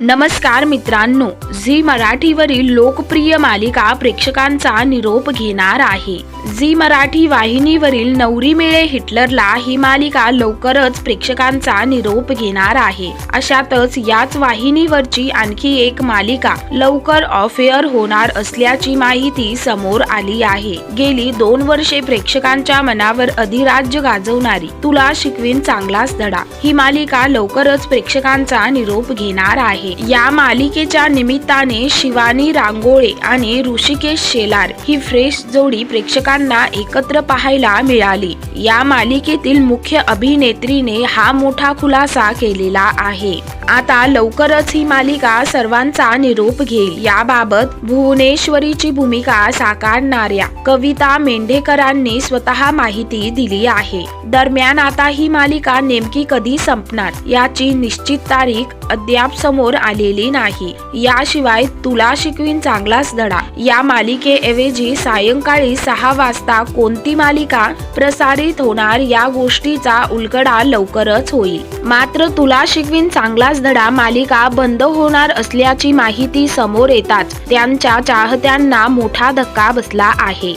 नमस्कार मित्रांनो झी मराठीवरील लोकप्रिय मालिका प्रेक्षकांचा निरोप घेणार आहे. झी मराठी वाहिनीवरील नवरी मिळे हिटलरला ही मालिका लवकरच प्रेक्षकांचा निरोप घेणार आहे. अशातच याच वाहिनीवरची आणखी एक मालिका लवकर ऑफ एअर होणार असल्याची माहिती समोर आली आहे. गेली दोन वर्षे प्रेक्षकांच्या मनावर अधिराज्य गाजवणारी तुला शिकवीन चांगलाच धडा. ही मालिका लवकरच प्रेक्षकांचा निरोप घेणार आहे. या मालिकेच्या निमित्ताने शिवानी रांगोळे आणि ऋषिकेश शेलार ही फ्रेश जोडी प्रेक्षकांना एकत्र पाहायला मिळाली. या मालिकेतील मुख्य अभिनेत्रीने हा मोठा खुलासा केलेला आहे. आता लवकरच ही मालिका सर्वांचा निरोप घेईल. याबाबत भुवनेश्वरीची भूमिका साकारणाऱ्या कविता मेंढेकरांनी स्वतः माहिती दिली आहे. दरम्यान आता ही मालिका नेमकी कधी संपणार याची निश्चित तारीख अद्याप समोर आलेली नाही. याशिवाय तुला शिकवीन चांगलाच धडा. या मालिकेऐवजी सायंकाळी सहा वाजता कोणती मालिका प्रसारित होणार या गोष्टीचा उलगडा लवकरच होईल. मात्र तुला शिकवीन चांगलाच धडा मालिका बंद होणार असल्याची माहिती समोर येताच त्यांच्या चाहत्यांना मोठा धक्का बसला आहे.